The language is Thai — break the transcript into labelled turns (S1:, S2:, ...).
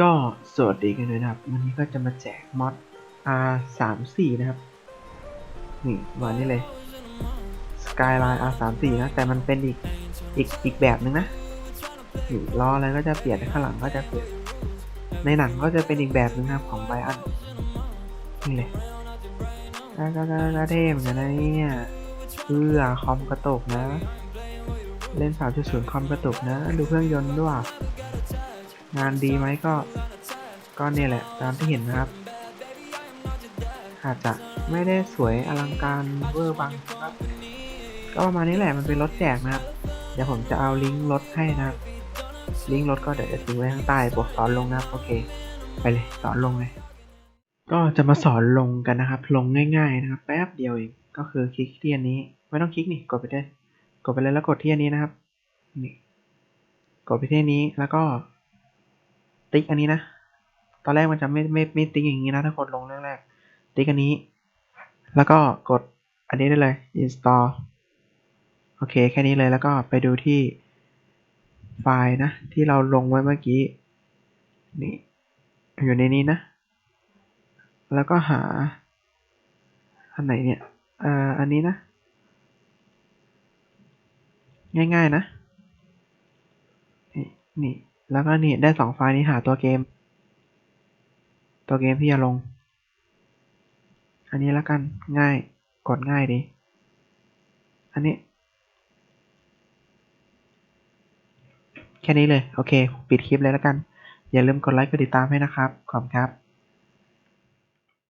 S1: ก็สวัสดีกันด้วยนะครับ วันนี้ก็จะมาแจกมอด R 3 4นะครับ นี่มานี่เลย Skyline R 3 4นะ แต่มันเป็นอีกอีกอีกแบบนึงนะนี่ล้ออะไรก็จะเปลี่ยนข้างหลังก็จะเปลี่ยน ในหนังก็จะเป็นอีกแบบนึงนะครับของไบอันนี่เลยก็ก็ก็เท่เหมือนกันนะเนี่ยเพื่อคอมกระตกนะ เล่น 3.0 คอมกระตกนะ ดูเครื่องยนต์ด้วย งานดีไหมก็ ก็เนี่ยแหละ ตามที่เห็นนะครับ อาจจะไม่ได้สวยอลังการเวอร์บังครับ ก็ประมาณนี้แหละมันเป็นรถแจกนะครับ เดี๋ยวผมจะเอาลิงก์รถให้นะครับลิงก์รถก็เดี๋ยวจะทิ้งไว้ข้างใต้บทสอนลงนะโอเค ไปเลยสอนลงเลยก็จะมาสอนลงกันนะครับ ลงง่าย ๆ นะครับ แป๊บเดียวเองก็คือคลิกที่อันนี้ ไม่ต้องคลิกนี่กดไปได้ กดไปเลยแล้วกดที่อันนี้นะครับนี่กดไปที่อันนี้แล้วก็ ติ๊กอันนี้นะ ตอนแรกมันจะไม่ไม่ไม่ติ๊กอย่างนี้นะถ้าคนลงแรกๆติ๊กอันนี้ แล้วก็กดอันนี้ได้เลย install โอเค แค่นี้เลยแล้วก็ไปดูที่ไฟล์นะ ที่เราลงไว้เมื่อกี้ นี่ อยู่ในนี้นะ แล้วก็หา อันไหนเนี่ยเอ่ออันนี้นะ ง่ายๆนะ นี่นี่ แล้วก็นี่ได้สองไฟล์นี้หาตัวเกม ตัวเกมที่จะลง อันนี้แล้วกันง่ายกดง่ายดี อันนี้ แค่นี้เลย โอเค ปิดคลิปเลยแล้วกัน อย่าลืมกดไลค์กดติดตามให้นะครับ ขอบคุณครับ